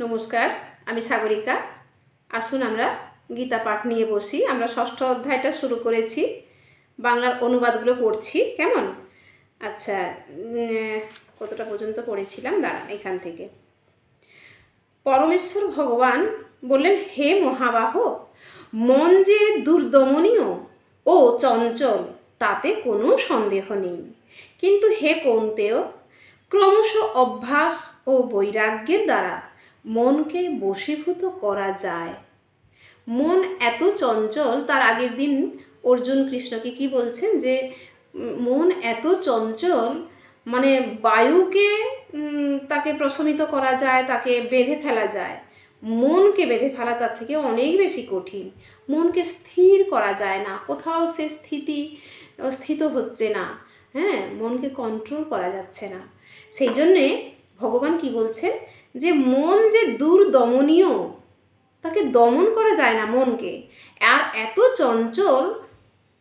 নমস্কার, আমি সাগরিকা। আসুন আমরা গীতা পাঠ নিয়ে বসি। আমরা ষষ্ঠ অধ্যায়টা শুরু করেছি। বাংলার অনুবাদগুলো পড়ছি, কেমন? আচ্ছা কতটা পর্যন্ত পড়েছিলাম? দাঁড়ান, এখান থেকে। পরমেশ্বর ভগবান বললেন, হে মহাবাহ, মন যে দুর্দমনীয় ও চঞ্চল, তাতে কোনো সন্দেহ নেই। কিন্তু হে কৌন্তেয়, ক্রমশ অভ্যাস ও বৈরাগ্যের দ্বারা মনকে বশীভূত করা যায়। মন এত চঞ্চল, তার আগের দিন অর্জুন কৃষ্ণকে কি বলছেন যে, মন এত চঞ্চল মানে বায়ুকে তাকে প্রশমিত করা যায়, তাকে বেঁধে ফেলা যায়। মনকে বেঁধে ফেলা তার থেকে অনেক বেশি কঠিন। মনকে স্থির করা যায় না, কোথাও সে স্থিতি, স্থিত হচ্ছে না। হ্যাঁ মনকে কন্ট্রোল করা যাচ্ছে না। সেই জন্যে ভগবান কি বলছেন? যে মন যে দুর্দমনীয়, তাকে দমন করা যায় না মনকে। আর এত চঞ্চল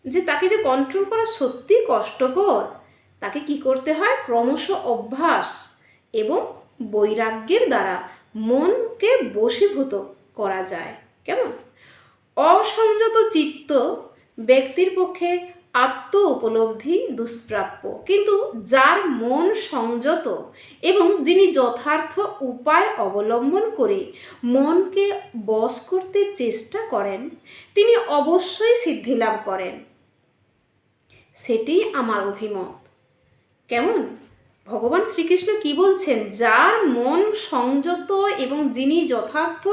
যে তাকে যে কন্ট্রোল করা সত্যি কষ্টকর, তাকে কি করতে হয়? ক্রমশ অভ্যাস এবং বৈরাগ্যের দ্বারা মনকে বশীভূত করা যায়। কেমন? অসংযত চিত্ত ব্যক্তির পক্ষে আত্ম উপলব্ধি দুষ্প্রাপ্য। কিন্তু যার মন সংযত এবং যিনি যথার্থ উপায় অবলম্বন করে মনকে বশ করতে চেষ্টা করেন, তিনি অবশ্যই সিদ্ধি লাভ করেন। সেটি আমার অভিমত। কেমন? ভগবান শ্রীকৃষ্ণ কি বলছেন? যার মন সংযত এবং যিনি যথার্থ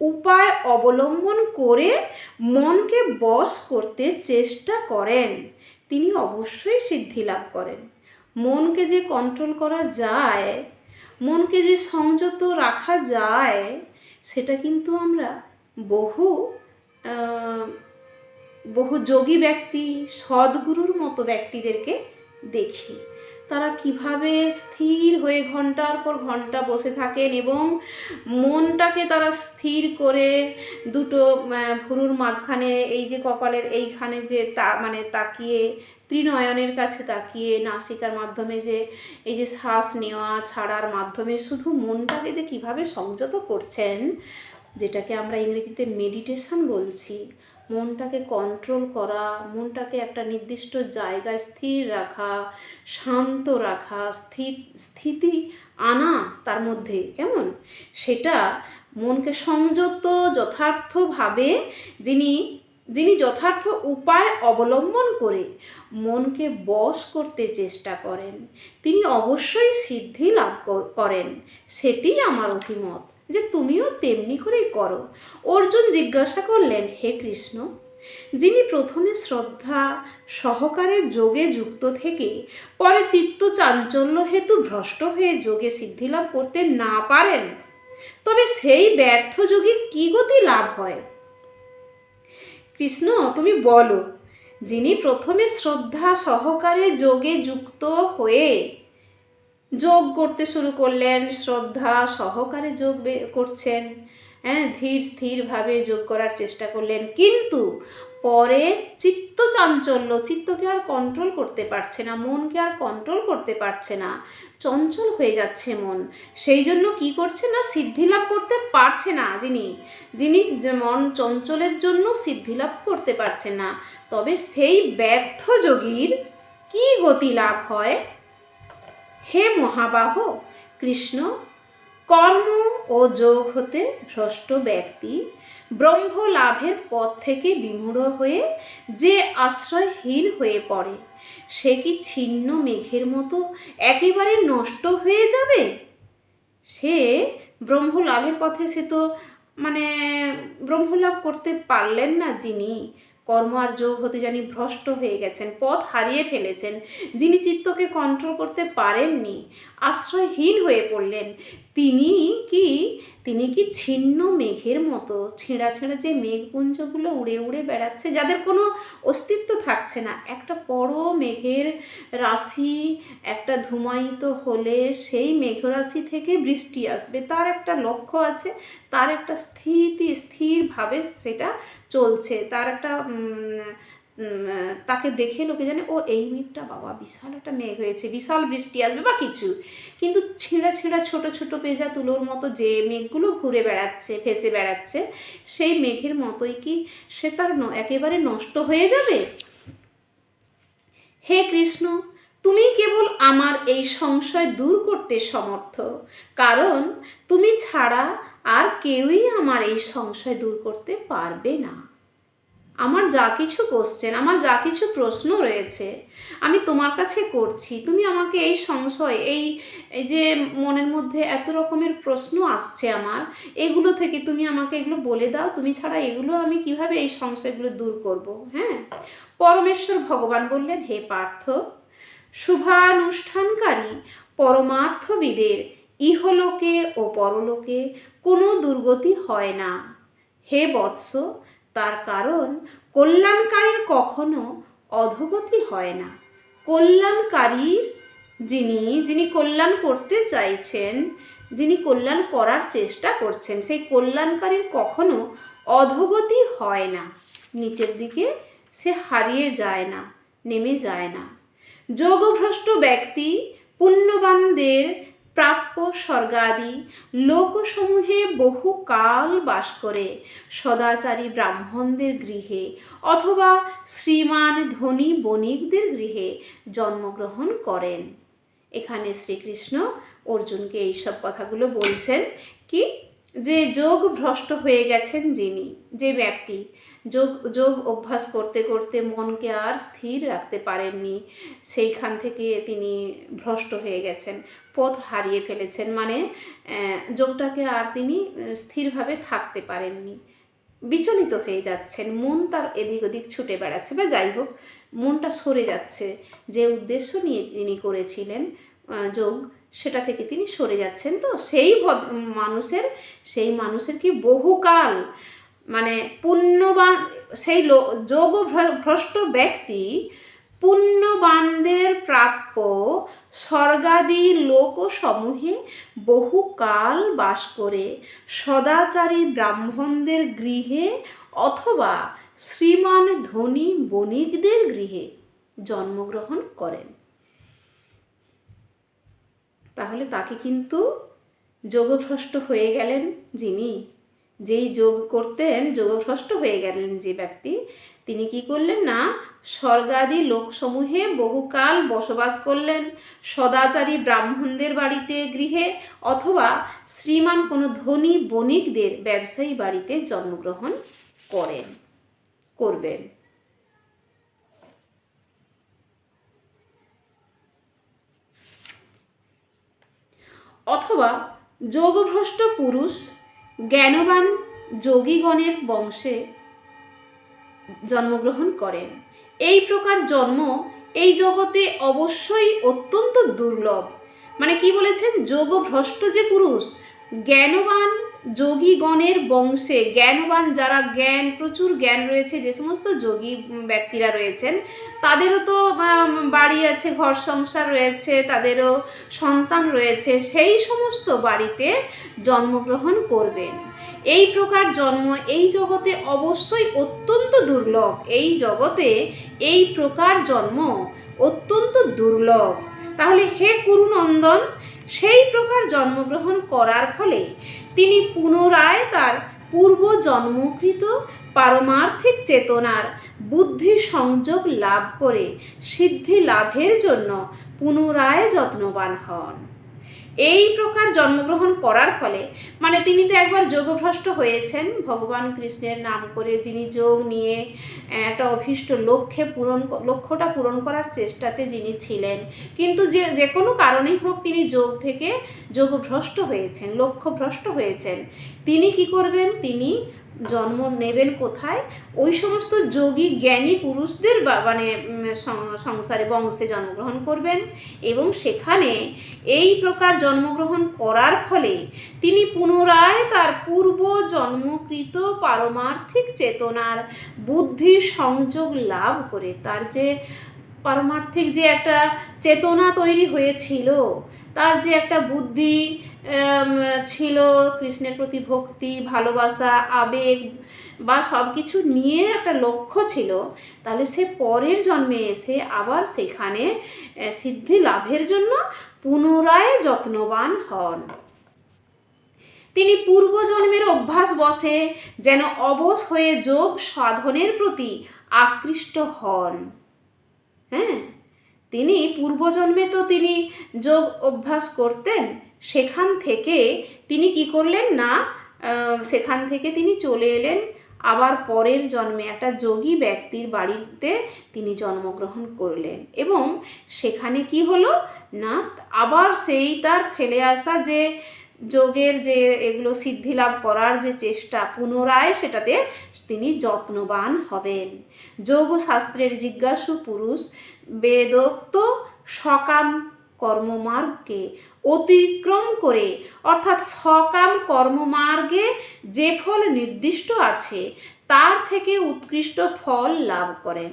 উপায় অবলম্বন করে মনকে বশ করতে চেষ্টা করেন। তিনি অবশ্যই সিদ্ধি লাভ করেন। মনকে যে কন্ট্রোল করা যায়, মনকে যে সংযত রাখা যায়, সেটা কিন্তু আমরা বহু বহু যোগী ব্যক্তি, সদ্গুরুর মতো ব্যক্তিদেরকে দেখি। তারা কীভাবে স্থির হয়ে ঘণ্টার পর ঘণ্টা বসে থাকেন এবং মনটাকে তারা স্থির করে দুটো ভুরুর মাঝখানে, এই যে কপালের এইখানে যে তা মানে তাকিয়ে, ত্রিনয়নের কাছে তাকিয়ে নাসিকার মাধ্যমে যে, এই যে শ্বাস নেওয়া ছাড়ার মাধ্যমে শুধু মনটাকে যে কীভাবে সংযত করছেন যেটাকে আমরা ইংরেজিতে মেডিটেশন বলছি। মনটাকে কন্ট্রোল করা, মনটাকে একটা নির্দিষ্ট জায়গায় স্থির রাখা, শান্ত রাখা স্থিতি আনা তার মধ্যে, কেমন? সেটা মনকে সংযত, যথার্থভাবে যিনি যিনি যথার্থ উপায় অবলম্বন করে মনকে বশ করতে চেষ্টা করেন, তিনি অবশ্যই সিদ্ধি লাভ করেন। সেটি আমার অভিমত। যে তুমিও তেমনি করেই করো। অর্জুন জিজ্ঞাসা করলেন, হে কৃষ্ণ, যিনি প্রথমে শ্রদ্ধা সহকারে যোগে যুক্ত থেকে পরে চিত্ত চাঞ্চল্য হেতু ভ্রষ্ট হয়ে যোগে সিদ্ধিলাভ করতে না পারেন, তবে সেই ব্যর্থ যোগীর কী গতি লাভ হয়? কৃষ্ণ, তুমি বলো, যিনি প্রথমে শ্রদ্ধা সহকারে যোগে যুক্ত হয়ে যোগ করতে শুরু করলেন, শ্রদ্ধা সহকারে যোগ করছেন। হ্যাঁ ধীর স্থিরভাবে যোগ করার চেষ্টা করলেন। কিন্তু পরে চিত্ত চাঞ্চল্য, চিত্তকে আর কন্ট্রোল করতে পারছে না, মনকে আর কন্ট্রোল করতে পারছে না, চঞ্চল হয়ে যাচ্ছে মন। সেই জন্য কি করছে না, সিদ্ধি লাভ করতে পারছে না যিনি যিনি মন চঞ্চলের জন্য সিদ্ধি লাভ করতে পারছে না। তবে সেই ব্যর্থ যোগীর কি গতি লাভ হয়? হে মহাবাহ, কৃষ্ণ, কর্ম ও যোগ হতে ভ্রষ্ট ব্যক্তি, ব্রহ্ম লাভের পথ থেকে বিমূঢ় হয়ে যে আশ্রয়হীন হয়ে পড়ে, সে কি ছিন্ন মেঘের মতো একেবারে নষ্ট হয়ে যাবে? সে ব্রহ্ম লাভের পথে সে তো মানে ব্রহ্মলাভ করতে পারলেন না যিনি। কর্ম আর যোগ হতে জানি ভ্রষ্ট হয়ে গেছেন, পথ হারিয়ে ফেলেছেন, যিনি চিত্তকে কন্ট্রোল করতে পারেননি, আশ্রয়হীন হয়ে পড়লেন, তিনি কি তিনি কি ছিন্ন মেঘের মতো, ছেঁড়া ছেঁড়া যে মেঘপুঞ্জগুলো উড়ে উড়ে বেড়াচ্ছে, যাদের কোনো অস্তিত্ব থাকছে না, একটা বড় মেঘের রাশি, একটা ধুমায়িত হলে সেই মেঘরাশি থেকে বৃষ্টি আসবে, তার একটা লক্ষ্য আছে তার একটা স্থিতি, স্থিরভাবে সেটা চলছে। তার একটা তাকে দেখে লোকে জানে, ও, এই মেঘটা বাবা, বিশাল একটা মেঘ হয়েছে, বিশাল বৃষ্টি আসবে বা কিছু। কিন্তু ছিঁড়া ছিঁড়া, ছোট ছোট পেঁজা তুলোর মতো যে মেঘগুলো ঘুরে বেড়াচ্ছে, ভেসে বেড়াচ্ছে, সেই মেঘের মতোই কি সে তার একেবারে নষ্ট হয়ে যাবে? হে কৃষ্ণ, তুমি কেবল আমার এই সংশয় দূর করতে সমর্থ। কারণ তুমি ছাড়া আর কেউই আমার এই সংশয় দূর করতে পারবে না। আমার যা কিছু কোশ্চেন আমার যা কিছু প্রশ্ন রয়েছে, আমি তোমার কাছে করছি। তুমি আমাকে এই সংশয়, এই এই যে মনের মধ্যে এত রকমের প্রশ্ন আসছে আমার, এগুলো থেকে তুমি আমাকে এগুলো বলে দাও। তুমি ছাড়া এগুলো আমি কীভাবে এই সংশয়গুলো দূর করব হ্যাঁ? পরমেশ্বর ভগবান বললেন, হে পার্থ, শুভানুষ্ঠানকারী, পরমার্থবিদের ইহলোকে ও পরলোকে কোনো দুর্গতি হয় না। হে বৎস, তার কারণ কল্যাণকারীর কখনো অধগতি হয় না। কল্যাণকারীর যিনি যিনি কল্যাণ করতে চাইছেন, যিনি কল্যাণ করার চেষ্টা করছেন, সেই কল্যাণকারীর কখনো অধগতি হয় না। নিচের দিকে সে হারিয়ে যায় না, নেমে যায় না। যোগভ্রষ্ট ব্যক্তি, পুণ্যবানদের প্রাপ্য স্বর্গাদি লোকসমূহে বহু কাল বাস করে, সদাচারী ব্রাহ্মণদের গৃহে অথবা শ্রীমান ধনী বণিকদের গৃহে জন্মগ্রহণ করেন। এখানে শ্রীকৃষ্ণ অর্জুনকে এইসব কথাগুলো বলছেন কি? যে যোগ ভ্রষ্ট হয়ে গেছেন যিনি, যে ব্যক্তি যোগ যোগ অভ্যাস করতে করতে মনকে আর স্থির রাখতে পারেননি। সেইখান থেকে তিনি ভ্রষ্ট হয়ে গেছেন, পথ হারিয়ে ফেলেছেন। মানে যোগটাকে আর তিনি স্থিরভাবে থাকতে পারেননি। বিচলিত হয়ে যাচ্ছেন। মন তার এদিক ওদিক ছুটে বেড়াচ্ছে বা যাই হোক, মনটা সরে যাচ্ছে। যে উদ্দেশ্য নিয়ে তিনি করেছিলেন যোগ, সেটা থেকে তিনি সরে যাচ্ছেন। তো সেই মানুষের সেই মানুষের কি বহুকাল মানে পুণ্যবান, সেই যোগ ভ্রষ্ট ব্যক্তি পুণ্যবানদের প্রাপ্য স্বর্গাদি লোকসমূহে বহুকাল বাস করে সদাচারী ব্রাহ্মণদের গৃহে অথবা শ্রীমান ধনী বণিকদের গৃহে জন্মগ্রহণ করেন। তাহলে তাকে কিন্তু যোগভ্রষ্ট হয়ে গেলেন যিনি। যেই যোগ করতেন, যোগভ্রষ্ট হয়ে গেলেন যে ব্যক্তি, তিনি কি করলেন না? স্বর্গাদি লোকসমূহে বহুকাল বসবাস করলেন। সদাচারী ব্রাহ্মণদের বাড়িতে গৃহে অথবা শ্রীমান কোনো ধনী বণিকদের ব্যবসায়ী বাড়িতে জন্মগ্রহণ করেন, করবেন। অথবা যোগভ্রষ্ট পুরুষ জ্ঞানবান যোগীগণের বংশে জন্মগ্রহণ করেন। এই প্রকার জন্ম এই জগতে অবশ্যই অত্যন্ত দুর্লভ। মানে কি বলেছেন? যোগভ্রষ্ট যে পুরুষ, জ্ঞানবান যোগীগণের বংশে জ্ঞানবান যারা জ্ঞান, প্রচুর জ্ঞান রয়েছে, যে সমস্ত যোগী ব্যক্তিরা রয়েছেন, তাদেরও তো বাড়ি আছে, ঘর সংসার রয়েছে, তাদেরও সন্তান রয়েছে, সেই সমস্ত বাড়িতে জন্মগ্রহণ করবেন। এই প্রকার জন্ম এই জগতে অবশ্যই অত্যন্ত দুর্লভ। এই জগতে এই প্রকার জন্ম অত্যন্ত দুর্লভ। তাহলে হে কুরুনন্দন, সেই প্রকার জন্মগ্রহণ করার ফলে তিনি পুনরায় তার পূর্ব জন্মকৃত পারমার্থিক চেতনার বুদ্ধি সংযোগ লাভ করে সিদ্ধি লাভের জন্য পুনরায় যত্নবান হন। এই প্রকার জন্মগ্রহণ করার ফলে মানে তিনি তো একবার যোগভ্রষ্ট হয়েছেন, ভগবান কৃষ্ণের নাম করে যিনি যোগ নিয়ে একটা অভীষ্ট লক্ষ্যে পূরণ লক্ষ্যটা পূরণ করার চেষ্টাতে যিনি ছিলেন। কিন্তু যে যে কোনো কারণেই হোক তিনি যোগ থেকে যোগভ্রষ্ট হয়েছেন, লক্ষ্যভ্রষ্ট হয়েছেন। তিনি কি করবেন? তিনি জন্ম নেবেন কোথায়? ওই সমস্ত যোগী, জ্ঞানী পুরুষদের মানে সংসারে বংশে জন্মগ্রহণ করবেন এবং সেখানে এই প্রকার জন্মগ্রহণ করার ফলে তিনি পুনরায় তার পূর্ব জন্মকৃত পারমার্থিক চেতনার বুদ্ধি সংযোগ লাভ করে, তার যে পারমার্থিক যে একটা চেতনা তৈরি হয়েছিল, তার যে একটা বুদ্ধি ছিল কৃষ্ণের প্রতি ভক্তি, ভালোবাসা, আবেগ বা সব কিছু নিয়ে একটা লক্ষ্য ছিল, তাহলে সে পরের জন্মে এসে আবার সেখানে সিদ্ধি লাভের জন্য পুনরায় যত্নবান হন। তিনি পূর্বজন্মের অভ্যাস বসে যেন অবশ হয়ে যোগ সাধনের প্রতি আকৃষ্ট হন। হ্যাঁ? তিনি পূর্বজন্মে তো তিনি যোগ অভ্যাস করতেন, সেখান থেকে তিনি কি করলেন না সেখান থেকে তিনি চলে এলেন। আবার পরের জন্মে একটা যোগী ব্যক্তির বাড়িতে তিনি জন্মগ্রহণ করলেন এবং সেখানে কি হলো? না আবার সেই তার ফেলে আসা যে যোগের যে এগুলো সিদ্ধি লাভ করার যে চেষ্টা, পুনরায় সেটাতে তিনি যত্নবান হবেন। যোগ শাস্ত্রের জিজ্ঞাসু পুরুষ, বেদোক্ত সকাম কর্মমার্গকে অতিক্রম করে, অর্থাৎ সকাম কর্মমার্গে যে ফল নির্দিষ্ট আছে, তার থেকে উৎকৃষ্ট ফল লাভ করেন।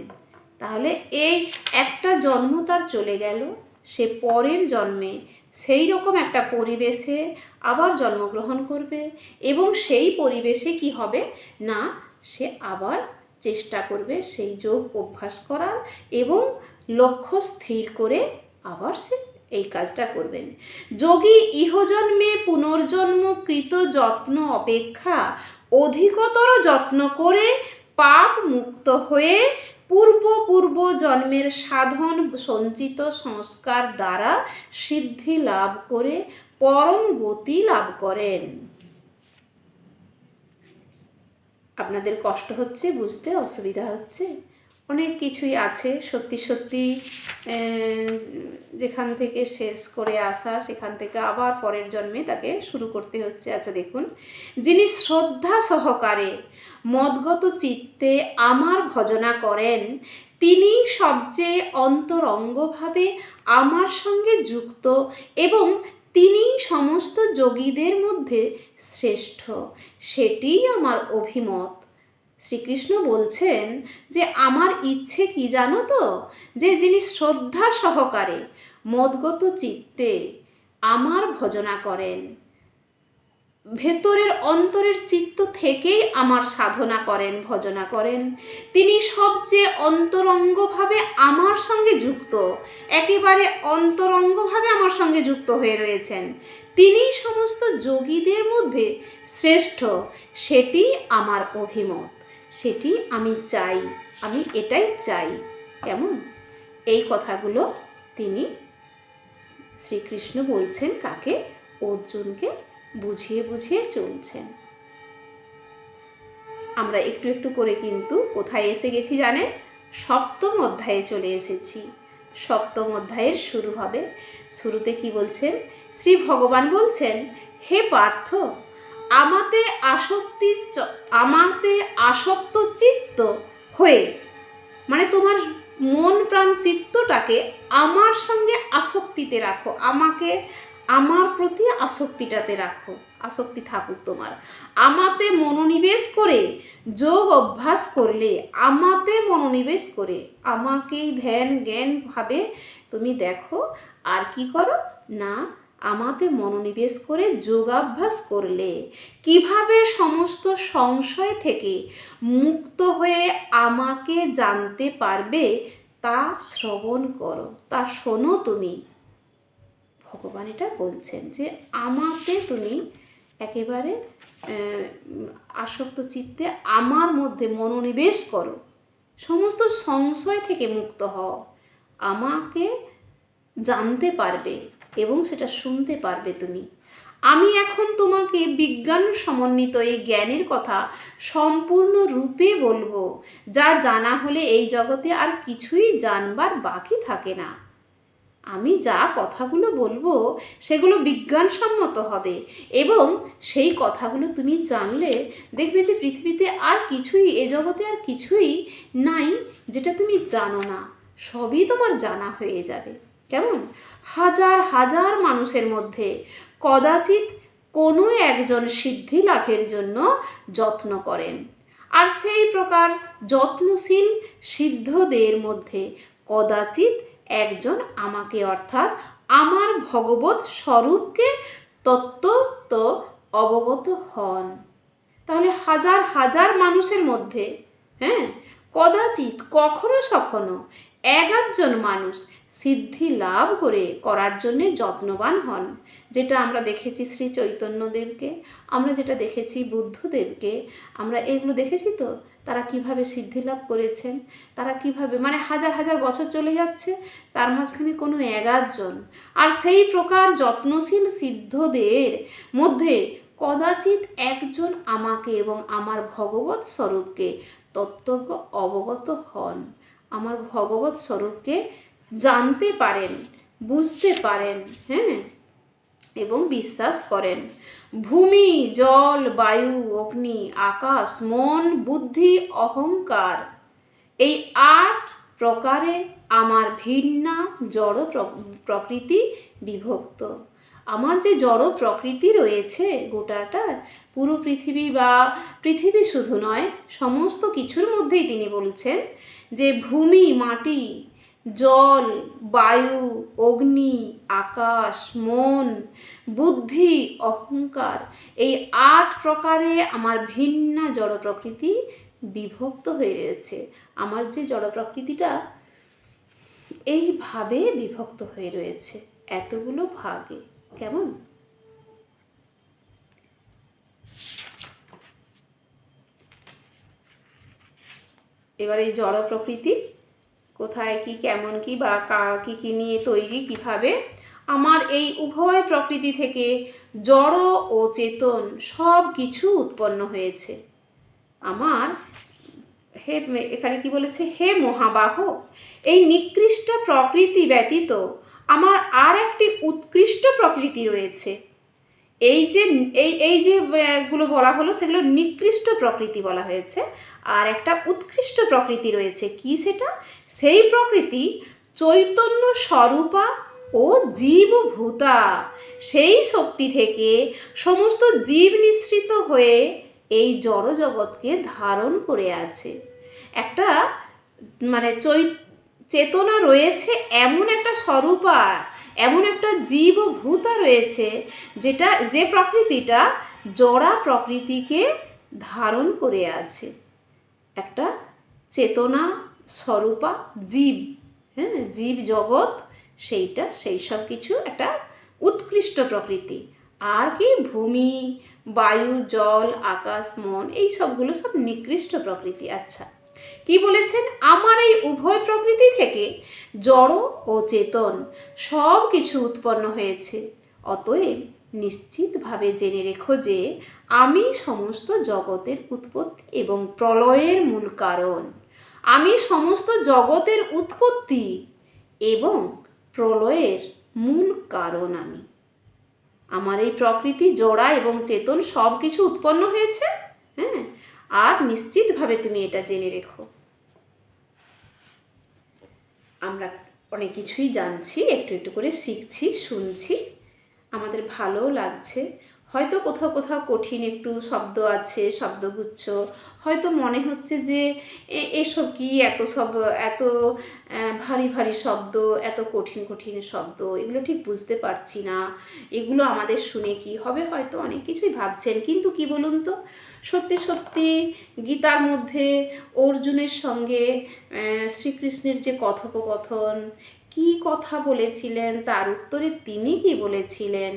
তাহলে এই একটা জন্ম তার চলে গেল, সে পরের জন্মে সেই রকম একটা পরিবেশে আবার জন্মগ্রহণ করবে এবং সেই পরিবেশে কি হবে? না, সে আবার চেষ্টা করবে সেই যোগ অভ্যাস করার এবং লক্ষ্য স্থির করে আবার সে এই কাজটা করবেন। যোগী ইহজন্মে পুনর্জন্ম কৃত যত্ন অপেক্ষা অধিকতর যত্ন করে পাপ মুক্ত হয়ে পূর্ব পূর্ব জন্মের সাধন সঞ্চিত সংস্কার দ্বারা সিদ্ধি লাভ করে পরম গতি লাভ করেন। আপনাদের কষ্ট হচ্ছে, বুঝতে অসুবিধা হচ্ছে? অনেক কিছুই আছে, সত্যি সত্যি যেখান থেকে শেষ করে আসা, সেখান থেকে আবার পরের জন্মে তাকে শুরু করতে হচ্ছে। আচ্ছা দেখুন, যিনি শ্রদ্ধা সহকারে মদগত চিত্তে আমার ভজনা করেন, তিনি সবচেয়ে অন্তরঙ্গভাবে আমার সঙ্গে যুক্ত এবং তিনি সমস্ত যোগীদের মধ্যে শ্রেষ্ঠ। সেটিই আমার অভিমত। শ্রীকৃষ্ণ বলছেন যে, আমার ইচ্ছে কি জানো তো? যে যিনি শ্রদ্ধা সহকারে মদগত চিত্তে আমার ভজনা করেন, ভেতরের অন্তরের চিত্ত থেকেই আমার সাধনা করেন, ভজনা করেন। তিনি সবচেয়ে অন্তরঙ্গভাবে আমার সঙ্গে যুক্ত, একেবারে অন্তরঙ্গভাবে আমার সঙ্গে যুক্ত হয়ে রয়েছেন। তিনি সমস্ত যোগীদের মধ্যে শ্রেষ্ঠ, সেটি আমার অভিমত। সেটি আমি চাই, আমি এটাই চাই। কেমন? এই কথাগুলো তিনি শ্রীকৃষ্ণ বলছেন কাকে? অর্জুনকে বুঝিয়ে বুঝিয়ে চলছেন। আমরা একটু একটু করে কিন্তু কোথায় এসে গেছি জানেন? সপ্তম অধ্যায়ে চলে এসেছি। সপ্তম অধ্যায়ের শুরু হবে। শুরুতে কি বলছেন? শ্রী ভগবান বলছেন, হে পার্থ আমাতে আসক্তি আমাতে আসক্ত চিত্ত হয়ে মানে তোমার মন প্রাণ চিত্তটাকে আমার সঙ্গে আসক্তিতে রাখো, আমাকে, আমার প্রতি আসক্তিটাতে রাখো, আসক্তি থাকুক তোমার। আমাতে মনোনিবেশ করে, যোগ অভ্যাস করলে, আমাতে মনোনিবেশ করে, আমাকেই ধ্যান জ্ঞান ভাবে তুমি দেখো, আর কি করো? না আমাতে মনোনিবেশ করে যোগাভ্যাস করলে কীভাবে সমস্ত সংশয় থেকে মুক্ত হয়ে আমাকে জানতে পারবে তা শ্রবণ করো। তা শোনো তুমি। ভগবান এটা বলছেন যে আমাকে তুমি একেবারে আসক্ত চিত্তে আমার মধ্যে মনোনিবেশ করো। সমস্ত সংশয় থেকে মুক্ত হও। আমাকে জানতে পারবে। এবং সেটা শুনতে পারবে তুমি। আমি এখন তোমাকে বিজ্ঞান সমন্বিত এই জ্ঞানের কথা সম্পূর্ণ রূপে বলব, যা জানা হলে এই জগতে আর কিছুই জানবার বাকি থাকে না। আমি যা কথাগুলো বলব, সেগুলো বিজ্ঞানসম্মত হবে এবং সেই কথাগুলো তুমি জানলে দেখবে যে পৃথিবীতে আর কিছুই, এ জগতে আর কিছুই নাই যেটা তুমি জানো না। সবই তোমার জানা হয়ে যাবে। কেমন? হাজার হাজার মানুষের মধ্যে কদাচিৎ কোনো একজন সিদ্ধি লাভের জন্য যত্ন করেন। আর সেই প্রকার যত্নশীল সিদ্ধদের মধ্যে কদাচিৎ একজন আমাকে অর্থাৎ আমার ভগবত স্বরূপকে তত্ত্বত অবগত হন। তাহলে হাজার হাজার মানুষের মধ্যে হ্যাঁ কদাচিৎ কখনো সখনো এক আধজন মানুষ সিদ্ধি লাভ করে করার জন্যে যত্নবান হন। যেটা আমরা দেখেছি শ্রী চৈতন্যদেবকে, আমরা যেটা দেখেছি বুদ্ধদেবকে, আমরা এগুলো দেখেছি তো? তারা কীভাবে সিদ্ধি লাভ করেছেন? তারা কীভাবে মানে হাজার হাজার বছর চলে যাচ্ছে, তার মাঝখানে কোনো এগাধজন আর সেই প্রকার যত্নশীল সিদ্ধদের মধ্যে কদাচিৎ একজন আমাকে এবং আমার ভগবত স্বরূপকে তত্ত্বজ্ঞ অবগত হন। আমার ভগবত স্বরূপকে জানতে পারেন, বুঝতে পারেন হ্যাঁ? এবং বিশ্বাস করেন। ভূমি, জল, বায়ু, অগ্নি, আকাশ, মন, বুদ্ধি, অহংকার, এই আট প্রকারে আমার ভিন্না জড় প্র- প্রকৃতি বিভক্ত। আমার যে জড় প্রকৃতি রয়েছে গোটাটা, পুরো পৃথিবী বা পৃথিবী শুধু নয়, সমস্ত কিছুর মধ্যেই তিনি বলছেন যে ভূমি, মাটি, জল, বায়ু, অগ্নি, আকাশ, মন, বুদ্ধি, অহংকার, এই আট প্রকারে আমার ভিন্ন জড় প্রকৃতি বিভক্ত হয়ে রয়েছে। আমার যে জড় প্রকৃতিটা এইভাবে বিভক্ত হয়ে রয়েছে, এতগুলো ভাগে। কেমন? এবার এই জড় প্রকৃতি, কোথায় কি কেমন কি বা কা, কী কী নিয়ে তৈরি, কীভাবে? আমার এই উভয় প্রকৃতি থেকে জড় ও চেতন সব কিছু উৎপন্ন হয়েছে। আমার হে, এখানে কি বলেছে? হে মহাবাহ এই নিকৃষ্ট প্রকৃতি ব্যতীত আমার আর একটি উৎকৃষ্ট প্রকৃতি রয়েছে। এই যে, এই এই যে গুলো বলা হলো, সেগুলো নিকৃষ্ট প্রকৃতি বলা হয়েছে। আর একটা উৎকৃষ্ট প্রকৃতি রয়েছে, কি সেটা? সেই প্রকৃতি চৈতন্য স্বরূপা ও জীবভূতা। সেই শক্তি থেকে সমস্ত জীব নিঃসৃত হয়ে এই জড় জগৎকে ধারণ করে আছে। একটা মানে চৈ চেতনা রয়েছে এমন একটা স্বরূপা, এমন একটা জীব ভূতা রয়েছে যেটা, যে প্রকৃতিটা জড়া প্রকৃতিকে ধারণ করে আছে। একটা চেতনা স্বরূপা জীব হ্যাঁ জীব জগৎ সেইটা, সেই সব কিছু একটা উৎকৃষ্ট প্রকৃতি। আর কি? ভূমি, বায়ু, জল, আকাশ, মন, এই সবগুলো সব নিকৃষ্ট প্রকৃতি। আচ্ছা কি বলেছেন? আমার এই উভয় প্রকৃতি থেকে জড় ও চেতন সব কিছু উৎপন্ন হয়েছে। অতএব নিশ্চিতভাবে জেনে রেখো যে আমি সমস্ত জগতের উৎপত্তি এবং প্রলয়ের মূল কারণ। আমি সমস্ত জগতের উৎপত্তি এবং প্রলয়ের মূল কারণ আমি। আমার এই প্রকৃতি, জোড়া এবং চেতন সব কিছু উৎপন্ন হয়েছে? হ্যাঁ। আর নিশ্চিতভাবে তুমি এটা জেনে রেখো। আমরা অনেক কিছুই জানছি, একটু একটু করে শিখছি, শুনছি। আমাদের ভালোও লাগছে। হয়তো কোথাও কোথাও কঠিন একটু শব্দ আছে, শব্দগুচ্ছ। হয়তো মনে হচ্ছে যে এসব কি এত সব, এত ভারী ভারী শব্দ, এত কঠিন কঠিন শব্দ, এগুলো ঠিক বুঝতে পারছি না। এগুলো আমাদের শুনে কি হবে? হয়তো অনেক কিছুই ভাবছেন। কিন্তু কি বলুন তো? সত্যি সত্যি গীতার মধ্যে অর্জুনের সঙ্গে শ্রীকৃষ্ণের যে কথোপকথন কি কথা বলেছিলেন? তার উত্তরে তিনি কি বলেছিলেন?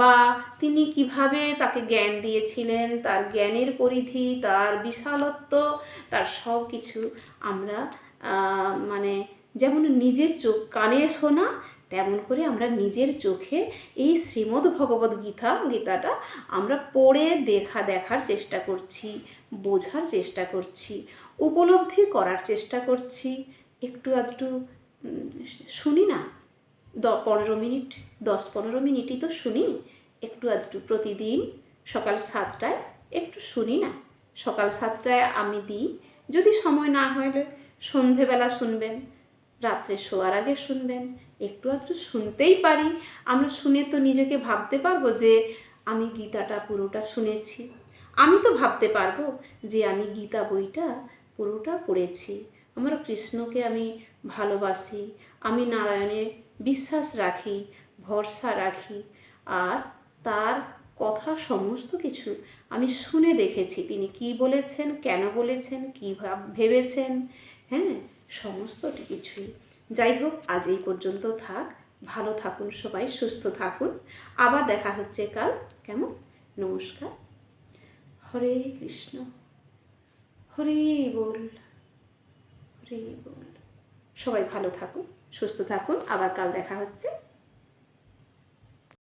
বা তিনি কীভাবে তাকে জ্ঞান দিয়েছিলেন? তার জ্ঞানের পরিধি, তার বিশালত্ব, তার সব কিছু আমরা মানে যেমন নিজের চোখ কানে শোনা, তেমন করে আমরা নিজের চোখে এই শ্রীমদ্ ভগবদ্ গীতা, গীতাটা আমরা পড়ে দেখা, দেখার চেষ্টা করছি, বোঝার চেষ্টা করছি, উপলব্ধি করার চেষ্টা করছি। একটু আধটু শুনি না। দ, পনেরো মিনিট, দশ, পনেরো মিনিটই তো শুনি। একটু আধটু প্রতিদিন, সকাল সাতটায় একটু শুনি না। সকাল সাতটায় আমি দিই। যদি সময় না হলে সন্ধেবেলা শুনবেন, রাত্রে শোয়ার আগে শুনবেন, একটু আধটু শুনতেই পারি। আমরা শুনে তো নিজেকে ভাবতে পারব যে, আমি গীতাটা পুরোটা শুনেছি। আমি তো ভাবতে পারব যে, আমি গীতা বইটা পুরোটা পড়েছি। আমার কৃষ্ণকে আমি ভালোবাসি, আমি নারায়ণে বিশ্বাস রাখি, ভরসা রাখি আর তার কথা সমস্ত কিছু আমি শুনে দেখেছি। তিনি কি বলেছেন, কেন বলেছেন, কী ভাব, ভেবেছেন? হ্যাঁ সমস্ত কিছুই। যাই হোক, আজ এই পর্যন্ত থাক। ভালো থাকুন সবাই, সুস্থ থাকুন। আবার দেখা হচ্ছে কাল। কেমন? নমস্কার। হরে কৃষ্ণ। হরে বল। সবাই ভালো থাকুন সুস্থ থাকুন। আবার কাল দেখা হচ্ছে।